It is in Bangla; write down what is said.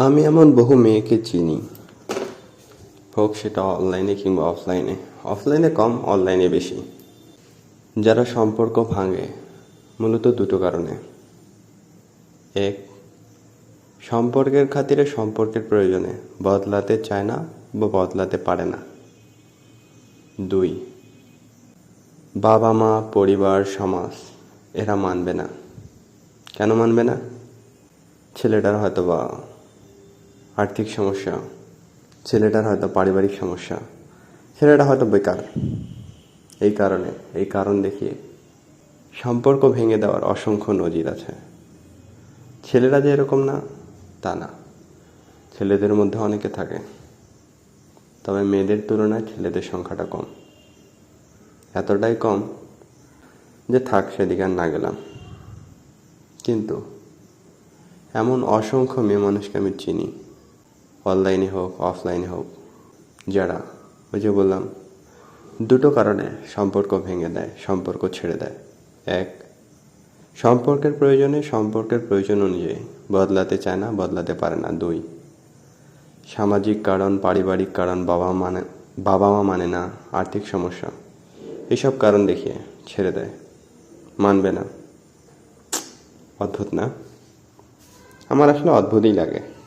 আমি এমন বহু মেয়েকে চিনি। হোক সেটা অনলাইনে কিংবা অফলাইনে অফলাইনে কম অনলাইনে বেশি। যারা সম্পর্ক ভাঙে, মূলত দুটো কারণে। এক, সম্পর্কের খাতিরে সম্পর্কের প্রয়োজনে বদলাতে চায় না বা বদলাতে পারে না। দুই বাবা মা পরিবার, সমাজ, এরা মানবে না। কেন মানবে না? ছেলেটার হয়তো বা আর্থিক সমস্যা, ছেলেটার হয়তো পারিবারিক সমস্যা, ছেলেটা হয়তো বেকার। এই কারণে, এই কারণ দেখিয়ে সম্পর্ক ভেঙে দেওয়ার অসংখ্য নজির আছে। ছেলেরা যে এরকম না, তা না। ছেলেদের মধ্যে অনেকে থাকে। তবে মেয়েদের তুলনায় ছেলেদের সংখ্যাটা কম। এতটাই কম যে থাক, সেদিকে আর না গেলাম। কিন্তু এমন অসংখ্য মেয়ে মানুষকে আমি চিনি। অনলাইনে হোক অফলাইনে হোক, যারা ওই যে বললাম, দুটো কারণে সম্পর্ক ভেঙে দেয়, সম্পর্ক ছেড়ে দেয়। এক, সম্পর্কের প্রয়োজনে সম্পর্কের প্রয়োজন অনুযায়ী বদলাতে চায় না, বদলাতে পারে না। দুই, সামাজিক কারণ, পারিবারিক কারণ, বাবা মানে বাবা মা মানে না, আর্থিক সমস্যা, এসব কারণ দেখিয়ে ছেড়ে দেয়। মানবে না। অদ্ভুত না? আমার আসলে অদ্ভুতই লাগে।